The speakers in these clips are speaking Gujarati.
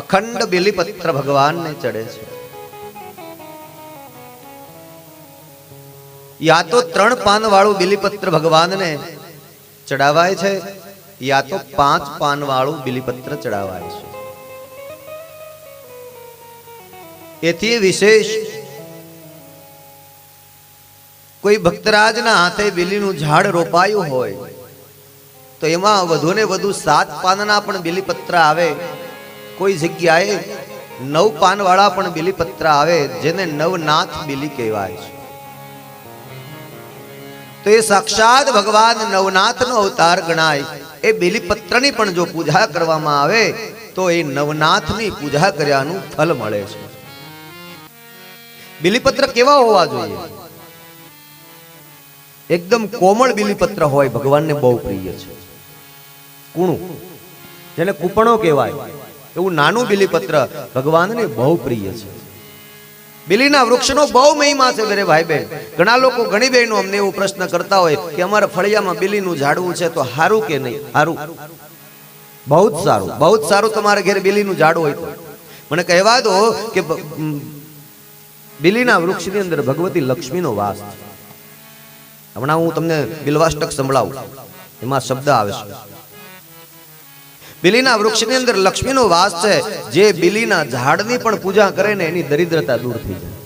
અખંડ બિલીપત્ર ભગવાનને ચડે છે. યા તો ત્રણ પાન વાળું બિલીપત્ર ભગવાનને ચડાવાય છે, યા તો પાંચ પાન વાળું બિલીપત્ર ચડાવાય છે. એથી વિશેષ કોઈ ભક્તરાજના હાથે બિલીનું ઝાડ રોપાયું હોય, તો એમાં વધુ ને વધુ સાત પાનના પણ બિલીપત્ર આવે. કોઈ જગ્યાએ નવ પાનવાળા પણ બિલીપત્ર આવે, જેને નવનાથ બિલી કહેવાય છે. તો એ સાક્ષાત ભગવાન નવનાથનો અવતાર ગણાય. એ બિલીપત્રની પણ જો પૂજા કરવામાં આવે, તો એ નવનાથની પૂજા કર્યાનું ફલ મળે છે. બિલીપત્ર કેવા હોવા જોઈએ? એકદમ કોમળ બિલીપત્ર હોય, ભગવાનને બહુ પ્રિય છે. કુણું, જેને કૂપણો કહેવાય. એવું નાનું બિલીપત્ર ભગવાનને બહુ પ્રિય છે. બિલીના વૃક્ષનો બહુ મહિમા છે મેરે ભાઈ બહેન. ઘણા લોકો, ઘણી બહેનો અમને એવું પ્રશ્ન કરતા હોય કે અમારા ફળિયામાં બિલીનું ઝાડવું છે તો હારું કે નહીં? સારું બહુ જ સારું. બહુ જ સારું તમારા ઘેર બિલીનું ઝાડ હોય તો. મને કહેવા દો કે બિલીના વૃક્ષની અંદર ભગવતી લક્ષ્મીનો વાસ હમણાં હું તમને બિલવાષ્ટક સંભળાવું. એમાં શબ્દ આવે છે. બિલીના વૃક્ષની અંદર લક્ષ્મીનો વાસ છે, જે બિલીના ઝાડની પણ પૂજા કરે ને એની દરિદ્રતા દૂર થઈ જાય.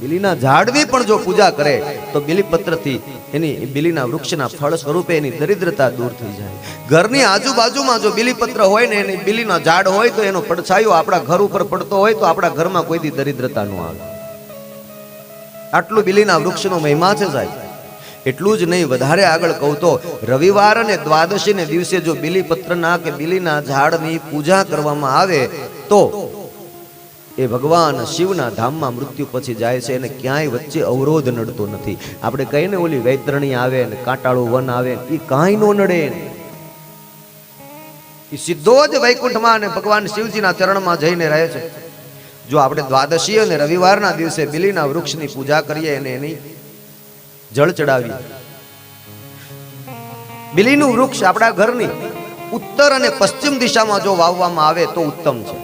બિલીના ઝાડની પણ જો પૂજા કરે, તો બિલીપત્રથી એની બિલીના વૃક્ષના ફળ સ્વરૂપે એની દરિદ્રતા દૂર થઈ જાય. ઘરની આજુબાજુમાં જો બિલીપત્ર હોય ને એની બિલીનો ઝાડ હોય તો એનો પડછાયો આપણા ઘર ઉપર પડતો હોય તો આપણા ઘરમાં કોઈથી દરિદ્રતા ન આવે. આટલું બિલીના વૃક્ષનો મહિમા છે સાહેબ. એટલું જ નહીં, વધારે આગળ કહું તો, રવિવાર અને દ્વાદશી ને દિવસે જો બિલીપત્રના કે બિલીના ઝાડની પૂજા કરવામાં આવે, તો એ ભગવાન શિવના ધામમાં મૃત્યુ પછી જાય છે અને ક્યાંય વચ્ચે અવરોધ નડતો નથી. આપણે કહીને ઓલી વૈતરણી આવે ને, કાંટાળું વન આવે એ કાંઈ નો નડે એ સીધો જ વૈકુંઠમાં અને ભગવાન શિવજીના ચરણમાં જઈને રહે છે. જો આપણે દ્વાદશી અને રવિવારના દિવસે બિલીના વૃક્ષની પૂજા કરીએ અને એની જળ ચડાવીએ બિલીનું વૃક્ષ આપણા ઘરની ઉત્તર અને પશ્ચિમ દિશામાં જો વાવવામાં આવે તો ઉત્તમ છે.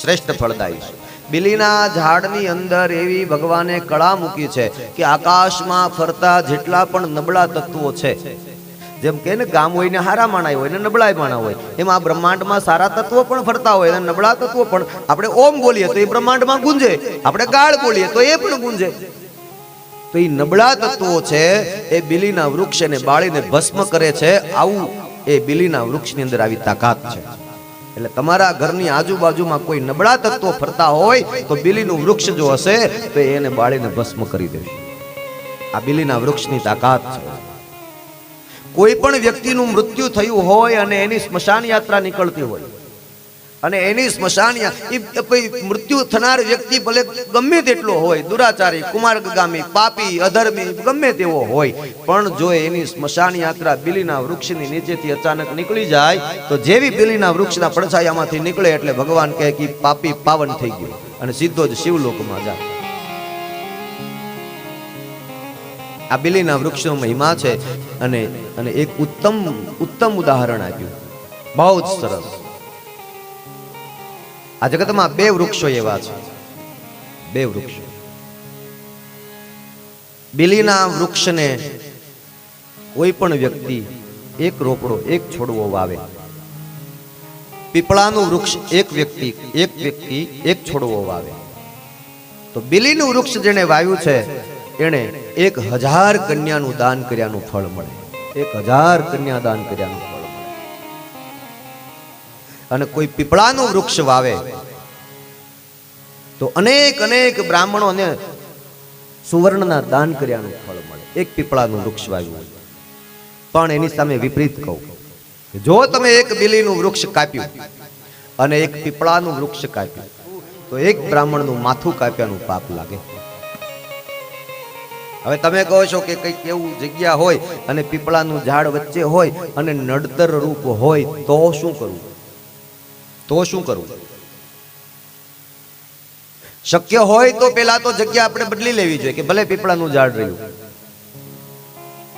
શ્રેષ્ઠ ફળદાયી છે. બિલીના ઝાડની અંદર એવી ભગવાને કળા મૂકી છે કે આકાશમાં ફરતા જેટલા પણ નબળા તત્વો છે, જેમ કે ને ગામ હોય ને હારા માણા હોય ને નબળાય માણા હોય, એમાં બ્રહ્માંડમાં સારા તત્વો પણ ફરતા હોય અને નબળા તત્વો પણ. આપણે ઓમ બોલીએ તો એ બ્રહ્માંડમાં ગુંજે, આપણે ગાળ બોલીએ તો એ પણ ગુંજે. તો એ નબળા તત્વો છે, એ બિલીના વૃક્ષને બાળીને ભસ્મ કરે છે, આવું એ બિલીના વૃક્ષની અંદર આવી તાકાત છે. એટલે તમારા ઘરની આજુબાજુમાં કોઈ નબળા તત્વો ફરતા હોય, તો બિલીનું વૃક્ષ જો હશે, તો એને બાળીને ભસ્મ કરી દેશે. આ બિલીના વૃક્ષની તાકાત છે. કોઈ પણ વ્યક્તિનું મૃત્યુ થયું હોય અને એની સ્મશાન યાત્રા નીકળતી હોય અને એની સ્મશાન યા- કોઈ મૃત્યુ થનાર વ્યક્તિ ભલે ગમે તેટલો હોય, દુરાચારી કુમાર્ગગામી પાપી, અધર્મી, ગમે તેવો હોય, પણ જો એની સ્મશાન યાત્રા બિલીના વૃક્ષની નીચેથી અચાનક નીકળી જાય, તો જેવી બિલીના વૃક્ષના પડછાયામાંથી નીકળે એટલે ભગવાન કહે કે પાપી પાવન થઈ ગયો અને સીધો જ શિવલોકમાં જાય. આ બિલીના વૃક્ષનો મહિમા છે અને અને એક ઉત્તમ ઉત્તમ ઉદાહરણ આપ્યું. બહુ જ સરસ. આ જગતમાં બે વૃક્ષો એવા છે. બે વૃક્ષો. બિલીના વૃક્ષને કોઈ પણ વ્યક્તિ એક રોપડો, એક છોડવો વાવે. પીપળાનું વૃક્ષ એક વ્યક્તિ એક વ્યક્તિ એક છોડવો વાવે. તો બિલીનું વૃક્ષ જેણે વાવ્યું છે, એણે એક હજાર કન્યાનું દાન કર્યાનું ફળ મળે. એક હજાર કન્યા દાન કર્યાનું અને કોઈ પીપળાનું વૃક્ષ વાવે. તો અનેક અનેક બ્રાહ્મણોને સુવર્ણના દાન કર્યાનું ફળ મળે. એક પીપળાનું વૃક્ષ વાવ્યું પણ એની સામે વિપરીત કહું જો તમે એક બિલીનું વૃક્ષ કાપ્યું અને એક પીપળાનું વૃક્ષ કાપ્યું, તો એક બ્રાહ્મણનું માથું કાપ્યાનું પાપ લાગે. હવે તમે કહો છો કે કંઈક એવું જગ્યા હોય અને પીપળાનું ઝાડ વચ્ચે હોય અને નડતર રૂપ હોય, તો શું કરવું તો શું કરવું શક્ય હોય તો પેલા તો જગ્યા આપણે બદલી લેવી જોઈએ કે ભલે પીપળાનું ઝાડ રહ્યું.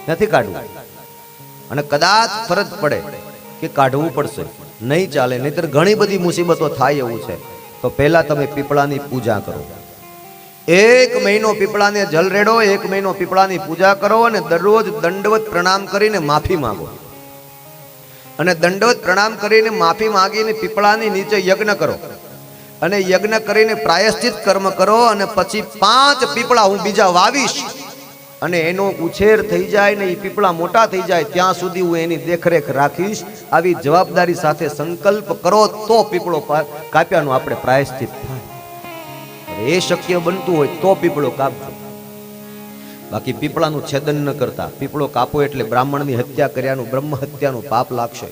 નથી કાઢવું. અને કદાચ ફરજ પડે કે કાઢવું પડશે. નહીં ચાલે, નહીતર ઘણી બધી મુસીબતો થાય એવું છે. તો પહેલા તમે પીપળાની પૂજા કરો. એક મહિનો પીપળાને જલ રેડો એક મહિનો પીપળાની પૂજા કરો અને દરરોજ દંડવત પ્રણામ કરીને માફી માંગો. અને દંડવત પ્રણામ કરીને માફી માંગીને પીપળાની નીચે યજ્ઞ કરો. અને યજ્ઞ કરીને પ્રાયશ્ચિત કર્મ કરો અને પછી પાંચ પીપળા હું બીજા વાવીશ. અને એનો ઉછેર થઈ જાય ને એ પીપળા મોટા થઈ જાય, ત્યાં સુધી હું એની દેખરેખ રાખીશ. આવી જવાબદારી સાથે સંકલ્પ કરો તો પીપળો કાપ્યાનું આપણે પ્રાયશ્ચિત થાય. એ શક્ય બનતું હોય તો પીપળો કાપજો. બાકી પીપળાનું છેદન ન કરતા. પીપળો કાપો એટલે બ્રાહ્મણની હત્યા કર્યાનું, બ્રહ્મ હત્યાનું પાપ લાગશે.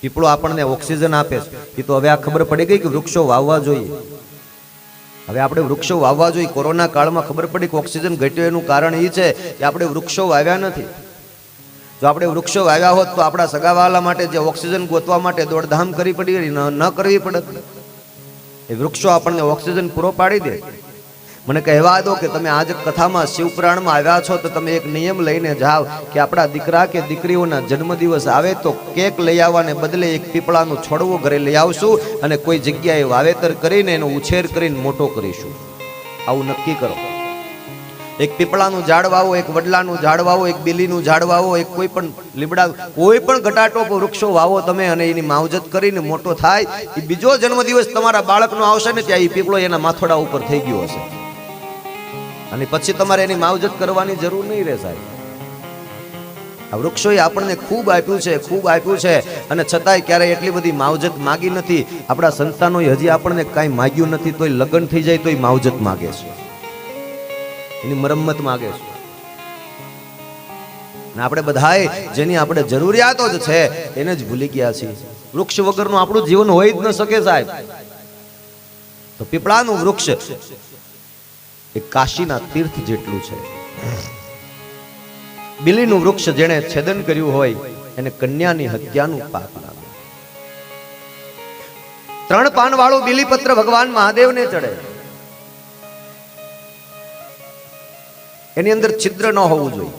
પીપળો આપણને ઓક્સિજન આપે છે. એ તો હવે આ ખબર પડી ગઈ કે વૃક્ષો વાવવા જોઈએ. હવે આપણે વૃક્ષો વાવવા જોઈએ. કોરોના કાળમાં ખબર પડી કે ઓક્સિજન ઘટ્યો એનું કારણ એ છે કે આપણે વૃક્ષો વાવ્યા નથી. જો આપણે વૃક્ષો વાવ્યા હોત તો આપણા સગાવાલા માટે જે ઓક્સિજન ગોતવા માટે દોડધામ કરવી પડી ન ન કરવી પડત. એ વૃક્ષો આપણને ઓક્સિજન પૂરો પાડી દે. મને કહેવા દો કે તમે આજ કથામાં શિવપુરાણમાં આવ્યા છો તો તમે એક નિયમ લઈને જાઓ કે આપણા દીકરા કે દીકરીઓના જન્મદિવસ આવે તો કેક લઈ આવવાને બદલે એક પીપળાનું છોડવું ઘરે લઈ આવશું અને કોઈ જગ્યાએ વાવેતર કરીને એનો ઉછેર કરીને મોટો કરીશું. આવું નક્કી કરો. એક પીપળાનું ઝાડ વાવો એક વડલાનું ઝાડ વાવો એક બીલીનું ઝાડ વાવો એક કોઈ પણ લીમડા, કોઈ પણ ઘટાટો વૃક્ષો વાવો તમે અને એની માવજત કરીને મોટો થાય. એ બીજો જન્મદિવસ તમારા બાળકનો આવશે ને ત્યાં એ પીપળો એના માથોડા ઉપર થઈ ગયો હશે. અને પછી તમારે એની માવજત કરવાની જરૂર નહીં રહે સાહેબ. આ વૃક્ષોએ આપણને ખૂબ આપ્યું છે, ખૂબ આપ્યું છે. અને છતાંય ક્યારેય એટલી બધી માવજત માગી નથી. આપણા સંતાનોએ હજી આપણને કાંઈ માગ્યું નથી, તોય લગ્ન થઈ જાય તોય માવજત માગે છે. એની મરમ્મત માગે છે. અને આપણે બધાએ જેની આપણે જરૂરિયાતો જ છે, એને જ ભૂલી ગયા છીએ. વૃક્ષ વગરનું આપણું જીવન હોય જ ન શકે સાહેબ. તો પીપળાનું વૃક્ષ એ કાશીના તીર્થ જેટલું છે. બિલીનું વૃક્ષ જેણે છેદન કર્યું હોય, એને કન્યાની હત્યાનું પાપ લાગે. ત્રણ પાન વાળું બિલીપત્ર ભગવાન મહાદેવને ચડે. એની અંદર છિદ્ર ન હોવું જોઈએ.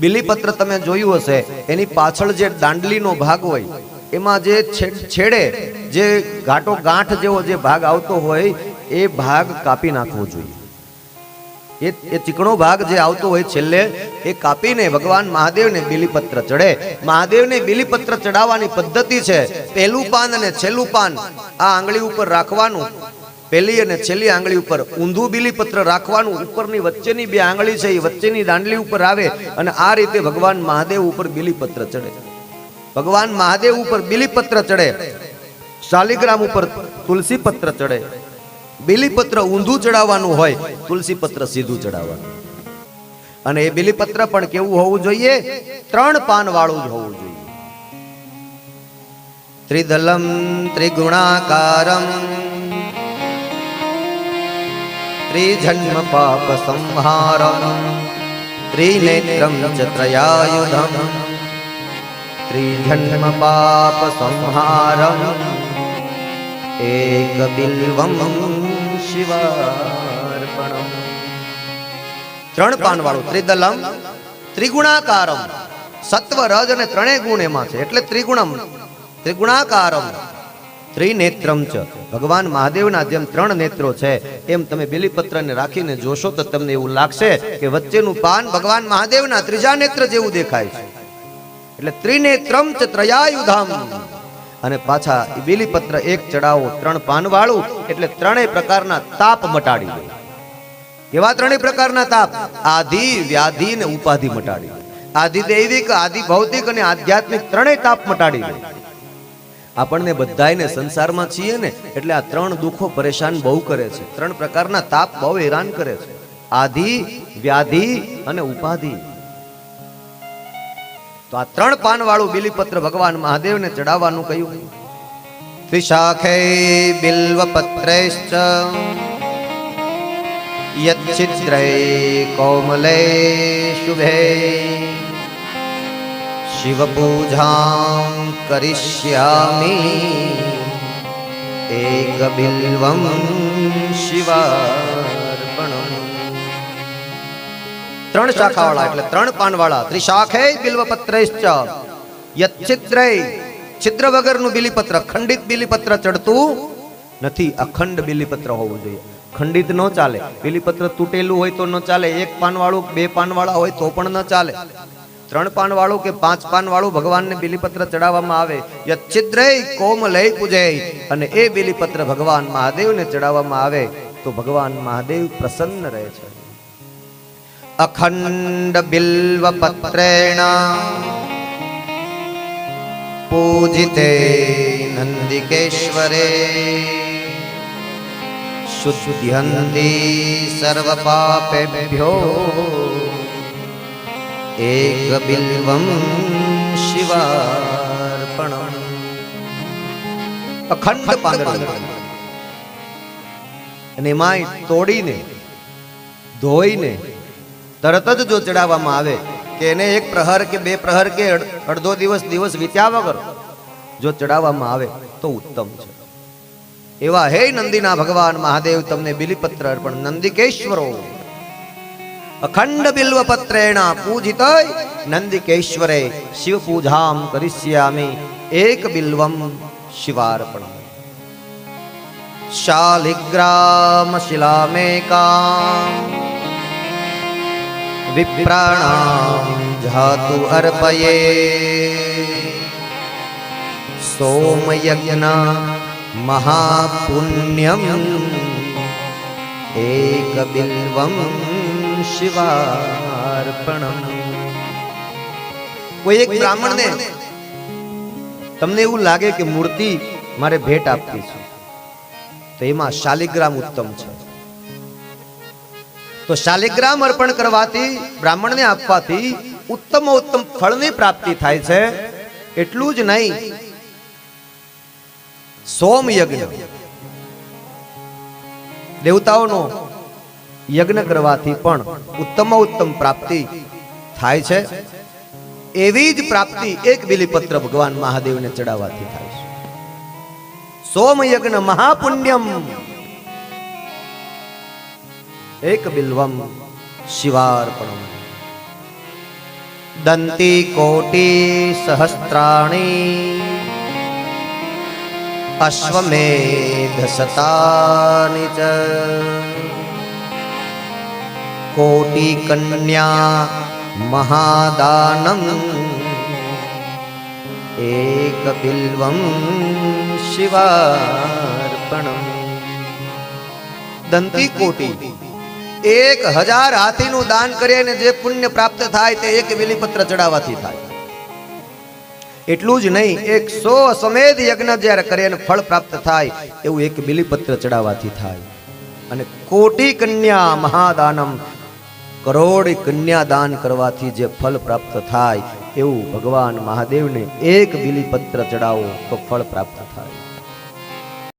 બિલીપત્ર તમે જોયું હશે, એની પાછળ જે દાંડલીનો ભાગ હોય, એમાં જે છેડ- જે ઘાટો ગાંઠ જેવો જે ભાગ આવતો હોય એ ભાગ કાપી નાખવો જોઈએ. એ એ ચીકણો ભાગ જે આવતો હોય છેલ્લે, એ કાપીને ભગવાન મહાદેવને બિલીપત્ર ચડે. મહાદેવને બિલીપત્ર ચડાવવાની પદ્ધતિ છે પહેલું પાન અને છેલ્લું પાન આ આંગળી ઉપર રાખવાનું. પહેલી અને છેલ્લી આંગળી ઉપર ઊંધું બિલીપત્ર રાખવાનું. ઉપરની વચ્ચેની બે આંગળી છે, એ વચ્ચેની દાંડલી ઉપર આવે અને આ રીતે ભગવાન મહાદેવ ઉપર બિલીપત્ર ચડે. ભગવાન મહાદેવ ઉપર બિલીપત્ર ચડે. શાલિગ્રામ ઉપર તુલસી પત્ર ચડે. બિલીપત્ર ઊંધું ચડાવવાનું હોય તુલસી પત્ર સીધું ચડાવવાનું. અને એ બિલીપત્ર પણ કેવું હોવું જોઈએ? ત્રણ પાન વાળું જ હોવું જોઈએ. ત્રિદલમ ત્રિગુણાકારમ ત્રિજન્મ પાપ સંહારમ ત્રિનેત્રમ ચ ત્રયાયુધમ ત્રિજન્મ પાપ સંહારમ એક બિલ્વમ શિવાર્પણમ. ત્રણ પાન વાળું ત્રિદલમ, ત્રિગુણાકારમ. સત્વ રજ અને ત્રણેય ગુણ એમાં છે. એટલે ત્રિગુણમ, ત્રિગુણાકારમ, ત્રિનેત્રમ ચ ભગવાન મહાદેવના જેમ ત્રણ નેત્રો છે, એમ તમે બિલીપત્રને રાખીને જોશો તો તમને એવું લાગશે કે વચ્ચેનું પાન ભગવાન મહાદેવના ત્રીજા નેત્ર જેવું દેખાય છે. એટલે ત્રિનેત્રમ ચ ત્રયાયુધમ અને પાછા એ બેલીપત્ર એક ચડાવો ત્રણ પાન વાળું એટલે ત્રણેય પ્રકારના તાપ મટાડી દે. કેવા ત્રણેય પ્રકારના તાપ? આધિ, વ્યાધિ ને ઉપાધિ મટાડી દે. આધિ દૈવિક, આધિ ભૌતિક અને આધ્યાત્મિક ત્રણેય તાપ મટાડી દે. આપણને બધાયને સંસારમાં છીએ ને, એટલે આ ત્રણ દુઃખો પરેશાન બહુ કરે છે. ત્રણ પ્રકારના તાપ બહુ હેરાન કરે છે. આધિ, વ્યાધિ અને ઉપાધિ. તો આ ત્રણ પાન વાળું બિલીપત્ર ભગવાન મહાદેવને ચડાવવાનું કહ્યું ત્રિશાખે બિલ્વપત્રૈશ્ચ યચ્છિદ્રે કોમલે શુભે શિવપૂજાં કરિષ્યામિ, એક બિલ્વમ શિવાર્પણમ ત્રણ શાખાવાળા એટલે ત્રણ પાનવાળા. ત્રિશાખે બિલ્વપત્રૈશ્ચ. યચ્છિદ્રે. છિદ્ર વગરનું બિલીપત્ર. ખંડિત બિલીપત્ર ચડતું નથી. અખંડ બિલીપત્ર હોવું જોઈએ. ખંડિત ન ચાલે. બિલીપત્ર તૂટેલું હોય તો ન ચાલે. એક પાનવાળું બે પાનવાળા હોય તો પણ ન ચાલે. ત્રણ પાનવાળું કે પાંચ પાનવાળું ભગવાનને બિલીપત્ર ચડાવવામાં આવે. યચ્છિદ્રય કોમલય પૂજય અને એ બિલીપત્ર ભગવાન મહાદેવને ચડાવવામાં આવે તો ભગવાન મહાદેવ પ્રસન્ન રહે છે. અખંડ બિલ્વ પત્રેણ પૂજિતે નંદિકેશ્વરે શુદ્ધ્યંતિ સર્વ પાપેભ્યો એક બિલ્વમ શિવાર્પણમ અખંડ અને એમાંય તોડીને, ધોઈને તરત જ જો ચડાવવામાં આવે કે એને એક પ્રહર કે બે પ્રહર કે અડધો દિવસ દિવસ વીત્યા વગર જો ચડાવવામાં આવે તો ઉત્તમ છે. એવા હે નંદીના ભગવાન મહાદેવ, તમને બિલીપત્ર અર્પણ. નંદિકેશ્વરો. અખંડ બિલ્વ પત્રેણા પૂજિત નંદિકેશ્વરે શિવ પૂજામ કરિષ્યામિ એક બિલ્વમ શિવાર્પણ શાલિગ્રામ શિલામેકા વિપ્રાણામ જાતુ અર્પયે સોમયજ્ઞ મહાપુણ્યમ એક બિલ્વમ શિવાર્પણમ કોઈ એક બ્રાહ્મણને તમને એવું લાગે કે મૂર્તિ મારે ભેટ આપતી છે તો એમાં શાલિગ્રામ ઉત્તમ છે તો શાલિગ્રામ અર્પણ કરવાથી, બ્રાહ્મણને આપવાથી ઉત્તમ ઉત્તમ ફળની પ્રાપ્તિ થાય છે. એટલું જ નહીં સોમ યજ્ઞ દેવતાઓનો યજ્ઞ કરવાથી પણ ઉત્તમ ઉત્તમ પ્રાપ્તિ થાય છે. એવી જ પ્રાપ્તિ એક બિલીપત્ર ભગવાન મહાદેવને ચડાવવાથી થાય છે. સોમ યજ્ઞ મહાપુણ્યમ. એક બિલ્વમ શિવાર્પણમ દંતી કોટી સહસ્ત્રાણી અશ્વમેધ શતાની ચ કોટી કન્યા મહાદાનમ એક બિલ્વમ શિવાર્પણમ દંતી કોટી એક હજાર હાથીનું દાન કરીએ ને જે પુણ્ય પ્રાપ્ત થાય તે એક બિલીપત્ર ચડાવવાથી થાય. એટલું જ નહીં, એક સો સમેધ યજ્ઞ જ્યારે કરે અને ફળ પ્રાપ્ત થાય, એવું એક બિલીપત્ર ચડાવવાથી થાય. અને કોટી કન્યા મહાદાનમ, કરોડ કન્યા દાન કરવાથી જે ફળ પ્રાપ્ત થાય, એવું ભગવાન મહાદેવને એક બિલીપત્ર ચડાવો તો ફળ પ્રાપ્ત થાય.